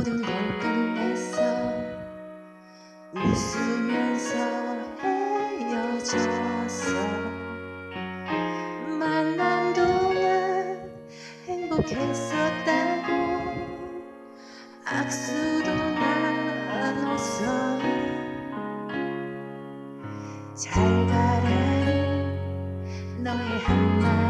모든 걸 끝냈어 웃으면서 헤어졌어 만난 동안 행복했었다고 악수도 나눴어. 잘 가라는 너의 한마디